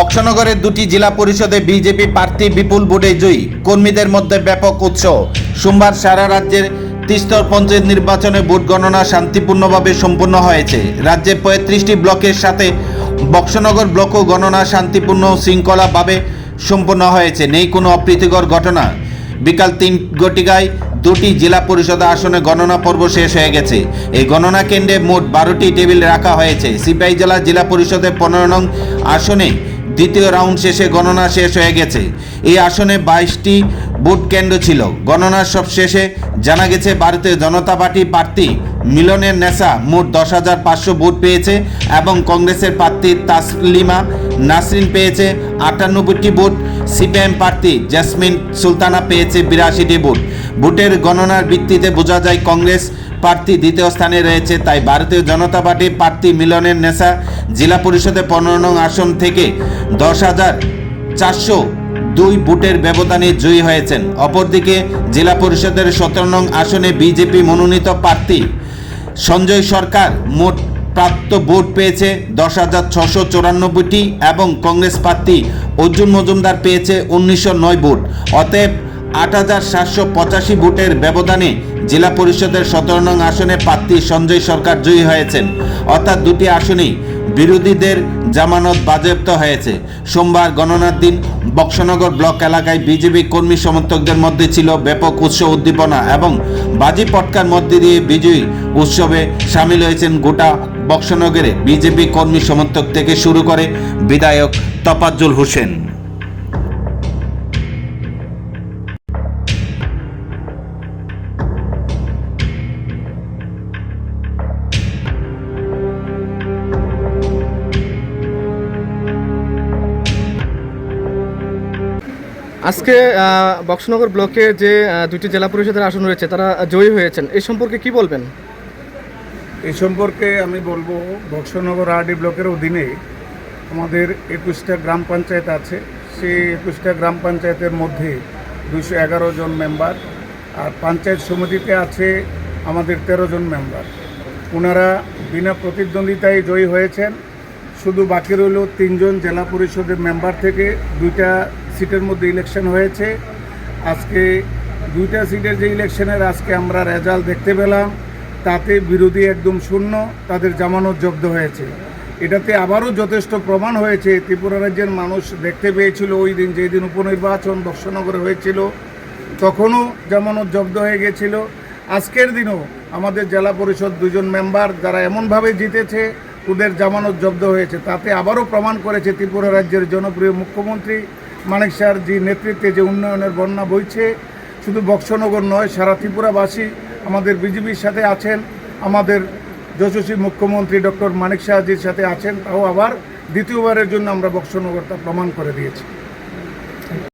বক্সনগরের দুটি জেলা পরিষদে বিজেপি প্রার্থী বিপুল ভোটে জয়ী। কর্মীদের মধ্যে ব্যাপক উৎসাহ। সোমবার সারা রাজ্যের তিস্তর পঞ্চায়েত নির্বাচনে ভোট গণনা শান্তিপূর্ণভাবে সম্পন্ন হয়েছে। রাজ্যের পঁয়ত্রিশটি ব্লকের সাথে বক্সনগর ব্লকও গণনা শান্তিপূর্ণ শৃঙ্খলাভাবে সম্পন্ন হয়েছে। নেই কোনো অপ্রীতিকর ঘটনা। বিকাল তিন ঘটিকায় দুটি জেলা পরিষদ আসনে গণনা পর্ব শেষ হয়ে গেছে। এই গণনা কেন্দ্রে মোট বারোটি টেবিল রাখা হয়েছে। সিপাহী জেলা জেলা পরিষদের পনেরো নং আসনে দ্বিতীয় রাউন্ড শেষে গণনা শেষ হয়ে গেছে। এই আসনে বাইশটি ভোট কেন্দ্র ছিল। গণনার সব শেষে জানা গেছে, ভারতীয় জনতা পার্টি প্রার্থী মিলনের নেশা মোট দশ হাজার পাঁচশো ভোট পেয়েছে এবং কংগ্রেসের প্রার্থী তাসলিমা নাসরিন পেয়েছে আটানব্বইটি ভোট। সিপিএম প্রার্থী জেসমিন সুলতানা পেয়েছে বিরাশিটি ভোট। ভোটের গণনার ভিত্তিতে বোঝা যায়, কংগ্রেস প্রার্থী দ্বিতীয় স্থানে রয়েছে, তাই ভারতীয় জনতা পার্টি প্রার্থী মিলনের নেশা জেলা পরিষদে পনেরো নং আসন থেকে দশ হাজার চারশো দুই ভোটের ব্যবধানে জয়ী হয়েছেন। অপরদিকে জেলা পরিষদের সতেরো নং আসনে বিজেপি মনোনীত প্রার্থী সঞ্জয় সরকার মোট প্রাপ্ত ভোট পেয়েছে দশ হাজার ছশো চুরানব্বইটি এবং কংগ্রেস প্রার্থী অর্জুন মজুমদার পেয়েছে উনিশশো নয় ভোট। অতএব আট হাজার সাতশো পঁচাশি ভোটের ব্যবধানে জেলা পরিষদের সতেরো নং আসনে প্রার্থী সঞ্জয় সরকার জয়ী হয়েছেন। অর্থাৎ দুটি আসনেই বিরোধীদের জামানত বাজেয়াপ্ত হয়েছে। সোমবার গণনার দিন বক্সনগর ব্লক এলাকায় বিজেপি কর্মী সমর্থকদের মধ্যে ছিল ব্যাপক উৎসব উদ্দীপনা এবং বাজি পটকার মধ্যে দিয়ে বিজয়ী উৎসবে সামিল হয়েছেন গোটা বক্সনগরে বিজেপি কর্মী সমর্থক থেকে শুরু করে বিধায়ক তফাজ্জুল হোসেন। আজকে বক্সনগর ব্লকে যে দুটি জেলা পরিষদের আসন রয়েছে, তারা জয়ী হয়েছেন। এই সম্পর্কে কি বলবেন? এই সম্পর্কে আমি বলব, বক্সনগর আরডি ব্লকের অধীনে আমাদের একুশটা গ্রাম পঞ্চায়েত আছে। সেই একুশটা গ্রাম পঞ্চায়েতের মধ্যে দুশো এগারো জন মেম্বার আর পঞ্চায়েত সমিতিতে আছে আমাদের তেরো জন মেম্বার। ওনারা বিনা প্রতিদ্বন্দ্বিতায় জয়ী হয়েছেন। শুধু বাকি রইল তিনজন জেলা পরিষদের মেম্বার থেকে, দুইটা সিটের মধ্যে ইলেকশন হয়েছে। আজকে দুইটা সিটের যে ইলেকশনের আজকে আমরা রেজাল্ট দেখতে পেলাম, তাতে বিরোধী একদম শূন্য, তাদের জামানত জব্দ হয়েছে। এটাতে আবারও যথেষ্ট প্রমাণ হয়েছে, ত্রিপুরা রাজ্যের মানুষ দেখতে পেয়েছিল ওই দিন যেই দিন উপনির্বাচন দর্শনগরে হয়েছিল, তখনও জামানত জব্দ হয়ে গেছিল। আজকের দিনও আমাদের জেলা পরিষদ দুজন মেম্বার যারা এমনভাবে জিতেছে, ওদের জামানত জব্দ হয়েছে। তাতে আবারও প্রমাণ করেছে ত্রিপুরা রাজ্যের জনপ্রিয় মুখ্যমন্ত্রী মানিক শাহর যে নেতৃত্বে যে উন্নয়নের বন্যা বইছে, শুধু বক্সনগর নয়, সারা ত্রিপুরাবাসী আমাদের বিজেপির সাথে আছেন, আমাদের যশস্বী মুখ্যমন্ত্রী ডক্টর মানিক শাহজির সাথে আছেন, তাও আবার দ্বিতীয়বারের জন্য আমরা বক্সনগরটা প্রমাণ করে দিয়েছি।